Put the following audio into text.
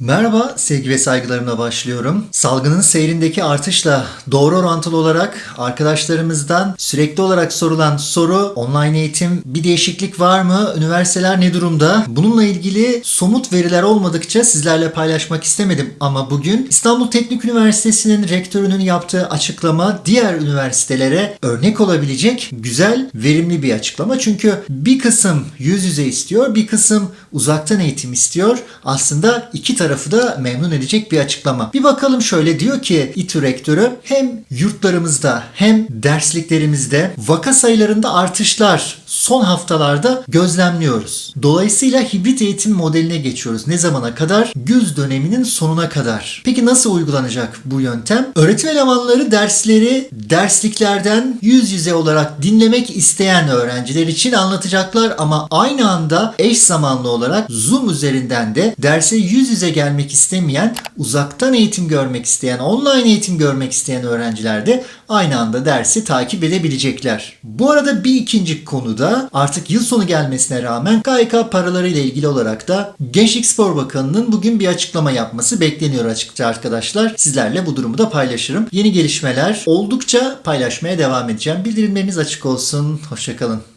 Merhaba, sevgi ve saygılarımla başlıyorum. Salgının seyrindeki artışla doğru orantılı olarak arkadaşlarımızdan sürekli olarak sorulan soru online eğitim bir değişiklik var mı? Üniversiteler ne durumda? Bununla ilgili somut veriler olmadıkça sizlerle paylaşmak istemedim ama bugün İstanbul Teknik Üniversitesi'nin rektörünün yaptığı açıklama diğer üniversitelere örnek olabilecek güzel, verimli bir açıklama. Çünkü bir kısım yüz yüze istiyor, bir kısım uzaktan eğitim istiyor. Aslında iki tarafı da memnun edecek bir açıklama. Bir bakalım şöyle diyor ki İTÜ rektörü hem yurtlarımızda hem dersliklerimizde vaka sayılarında artışlar son haftalarda gözlemliyoruz. Dolayısıyla hibrit eğitim modeline geçiyoruz. Ne zamana kadar? Güz döneminin sonuna kadar. Peki nasıl uygulanacak bu yöntem? Öğretim elemanları dersleri dersliklerden yüz yüze olarak dinlemek isteyen öğrenciler için anlatacaklar ama aynı anda eş zamanlı olarak Zoom üzerinden de derse yüz yüze gelmek istemeyen, uzaktan eğitim görmek isteyen, online eğitim görmek isteyen öğrenciler de aynı anda dersi takip edebilecekler. Bu arada bir ikinci konuda artık yıl sonu gelmesine rağmen KYK paraları ile ilgili olarak da Gençlik Spor Bakanı'nın bugün bir açıklama yapması bekleniyor açıkça arkadaşlar. Sizlerle bu durumu da paylaşırım. Yeni gelişmeler oldukça paylaşmaya devam edeceğim. Bildirimleriniz açık olsun. Hoşçakalın.